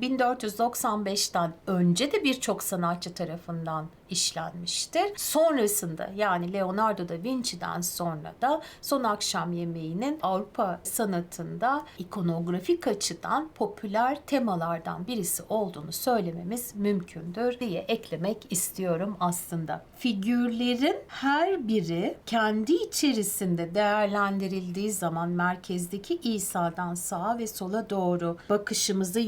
1495'ten önce de birçok sanatçı tarafından işlenmiştir. Sonrasında yani Leonardo da Vinci'den sonra da Son Akşam Yemeği'nin Avrupa sanatında ikonografik açıdan popüler temalardan birisi olduğunu söylememiz mümkündür diye eklemek istiyorum aslında. Figürlerin her biri kendi içerisinde değerlendirildiği zaman merkezdeki İsa'dan sağa ve sola doğru bakışımızı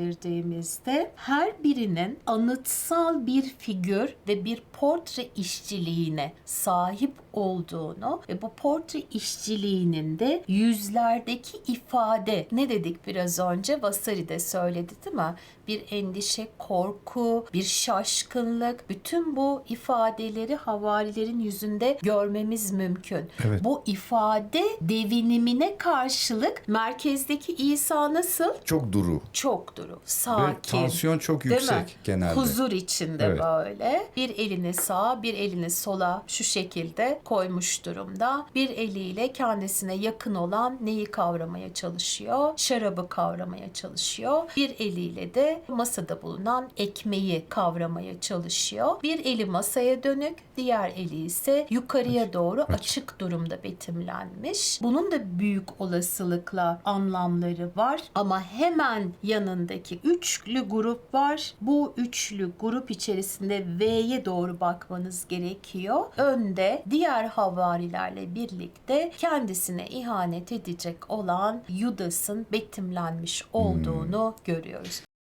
yönlendirdiğimizde her birinin anıtsal bir figür ve bir portre işçiliğine sahip olduğunu ve bu portre işçiliğinin de yüzlerdeki ifade ne dedik biraz önce Vasari de söyledi değil mi? Bir endişe, korku, bir şaşkınlık bütün bu ifadeleri havarilerin yüzünde görmemiz mümkün. Evet. Bu ifade devinimine karşılık merkezdeki İsa nasıl? Çok duru. Çok duru, Ve sakin. tansiyon çok yüksek genelde. Huzur içinde Evet. böyle. Bir elini sağa, bir elini sola şu şekilde koymuş durumda. Bir eliyle kendisine yakın olan neyi kavramaya çalışıyor? Şarabı kavramaya çalışıyor. Bir eliyle de masada bulunan ekmeği kavramaya çalışıyor. Bir eli masaya dönük, diğer eli ise yukarıya doğru açık durumda betimlenmiş. Bunun da büyük olasılıkla anlamları var ama hemen yanındaki üçlü grup var. Bu üçlü grup içerisinde V'ye doğru bakmanız gerekiyor. Önde diğer havarilerle birlikte kendisine ihanet edecek olan Yudas'ın betimlenmiş olduğunu görüyoruz.